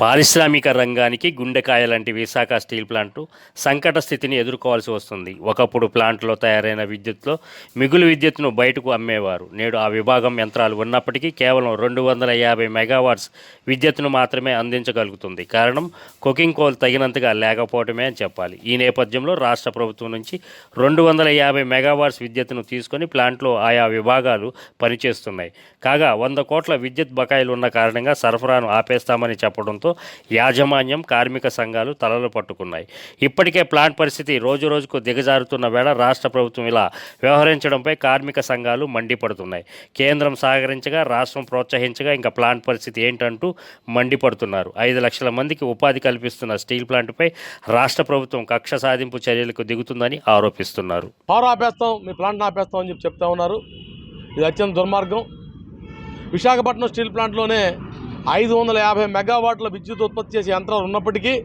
పారిశ్రామిక రంగానికి గుండెకాయ లాంటి విశాఖ స్టీల్ ప్లాంటు సంకట స్థితిని ఎదుర్కోవాల్సి వస్తుంది. ఒకప్పుడు ప్లాంట్లో తయారైన విద్యుత్లో మిగులు విద్యుత్తును బయటకు అమ్మేవారు. నేడు ఆ విభాగం యంత్రాలు ఉన్నప్పటికీ కేవలం రెండు వందల యాభై మెగావాట్స్ విద్యుత్తును మాత్రమే అందించగలుగుతుంది. కారణం కుకింగ్ కోల్ తగినంతగా లేకపోవటమే అని చెప్పాలి. ఈ నేపథ్యంలో రాష్ట్ర ప్రభుత్వం నుంచి రెండు వందల యాభై మెగావాట్స్ విద్యుత్తును తీసుకొని ప్లాంట్లో ఆయా విభాగాలు పనిచేస్తున్నాయి. కాగా వంద కోట్ల విద్యుత్ బకాయిలు ఉన్న కారణంగా సరఫరాను ఆపేస్తామని చెప్పడంతో యాజమాన్యం కార్మిక సంఘాలు తలలు పట్టుకున్నాయి. ఇప్పటికే ప్లాంట్ పరిస్థితి రోజు రోజుకు దిగజారుతున్న వేళ రాష్ట్ర ప్రభుత్వం ఇలా వ్యవహరించడంపై కార్మిక సంఘాలు మండిపడుతున్నాయి. కేంద్రం సహకరించగా రాష్ట్రం ప్రోత్సహించగా ఇంకా ప్లాంట్ పరిస్థితి ఏంటంటూ మండిపడుతున్నారు. ఐదు లక్షల మందికి ఉపాధి కల్పిస్తున్న స్టీల్ ప్లాంట్పై రాష్ట్ర ప్రభుత్వం కక్ష సాధింపు చర్యలకు దిగుతుందని ఆరోపిస్తున్నారు. పవర్ ఆపేస్తాం మీ ప్లాంట్ ఆపేస్తాం అని చెప్పి చెప్తా ఉన్నారు. ఇది అత్యంత దుర్మార్గం. విశాఖపట్నం స్టీల్ ప్లాంట్లోనే ఐదు వందల యాభై మెగావాట్ల విద్యుత్ ఉత్పత్తి చేసే యంత్రాలు ఉన్నప్పటికీ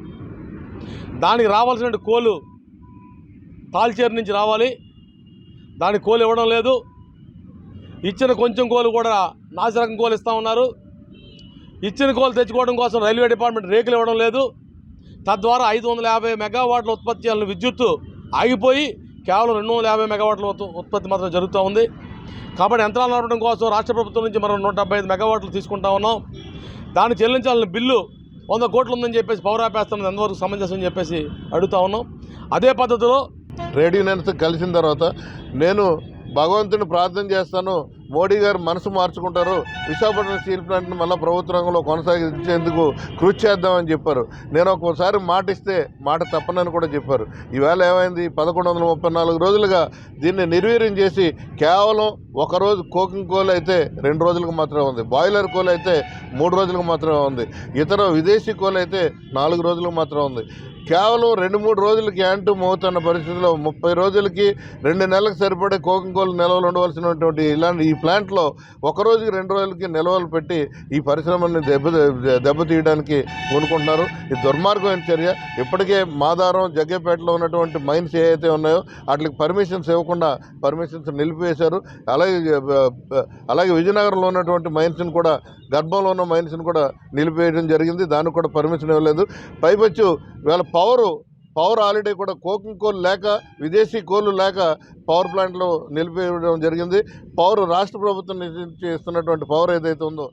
దానికి రావాల్సిన కోలు తాల్చేరు నుంచి రావాలి. దానికి కోలు ఇవ్వడం లేదు. ఇచ్చిన కొంచెం కోలు కూడా నాసిరకం కోలు ఇస్తూ ఉన్నారు. ఇచ్చిన కోలు తెచ్చుకోవడం కోసం రైల్వే డిపార్ట్మెంట్ రేకులు ఇవ్వడం లేదు. తద్వారా ఐదు వందల యాభై మెగావాట్ల ఉత్పత్తి చేయాలని విద్యుత్తు ఆగిపోయి కేవలం రెండు వందల యాభై మెగావాట్ల ఉత్- ఉత్పత్తి మాత్రం జరుగుతూ ఉంది. కాబట్టి యంత్రాలు నడపడం కోసం రాష్ట్ర ప్రభుత్వం నుంచి మనం నూట డెబ్బై ఐదు మెగావాట్లు తీసుకుంటా ఉన్నాం. దాన్ని చెల్లించాలని బిల్లు వంద కోట్లు ఉందని చెప్పేసి పవర్ ఆపేస్తున్నది ఎంతవరకు సమంజసం అని చెప్పేసి అడుగుతా ఉన్నాం. అదే పద్ధతిలో ట్రేడ్ యూనియన్స్ కలిసిన తర్వాత నేను భగవంతుని ప్రార్థన చేస్తాను. మోడీ గారు మనసు మార్చుకుంటారు. విశాఖపట్నం స్టీల్ ప్లాంట్ని మళ్ళీ ప్రభుత్వ రంగంలో కొనసాగించేందుకు కృషి చేద్దామని చెప్పారు. నేను ఒక్కోసారి మాట ఇస్తే మాట తప్పనని కూడా చెప్పారు. ఈవేళ ఏమైంది? పదకొండు వందల ముప్పై నాలుగు రోజులుగా దీన్ని నిర్వీర్యం చేసి కేవలం ఒక రోజు కోకింగ్ కోల్ అయితే రెండు రోజులకు మాత్రమే ఉంది. బాయిలర్ కోల్ అయితే మూడు రోజులకు మాత్రమే ఉంది. ఇతర విదేశీ కోల్ అయితే నాలుగు రోజులకు మాత్రమే ఉంది. కేవలం రెండు మూడు రోజులకి యాంటు మోగుతున్న పరిస్థితిలో ముప్పై రోజులకి రెండు నెలలకు సరిపడే కోకింగ్ కోల్ నిల్వలు ఉండవలసినటువంటి ఇలాంటి ఈ ప్లాంట్లో ఒకరోజుకి రెండు రోజులకి నిల్వలు పెట్టి ఈ పరిశ్రమని దెబ్బ దెబ్బతీయడానికి కొనుక్కుంటున్నారు ఇది దుర్మార్గమైన చర్య? ఇప్పటికే మాదారం జగ్గేపేటలో ఉన్నటువంటి మైన్స్ ఏవైతే ఉన్నాయో వాటికి పర్మిషన్స్ ఇవ్వకుండా పర్మిషన్స్ నిలిపివేశారు. అలాగే అలాగే విజయనగరంలో ఉన్నటువంటి మైన్స్ని కూడా గర్భంలో ఉన్న మైన్స్ని కూడా నిలిపివేయడం జరిగింది. దానికి కూడా పర్మిషన్ ఇవ్వలేదు. పైపచ్చు వీళ్ళ పవరు పవర్ ఆల్రెడీ కూడా కోకింగ్ కోల్ లేక విదేశీ కోళ్ళు లేక పవర్ ప్లాంట్లు నిలిపివేయడం జరిగింది. పవర్ రాష్ట్ర ప్రభుత్వం ఇస్తున్నటువంటి పవర్ ఏదైతే ఉందో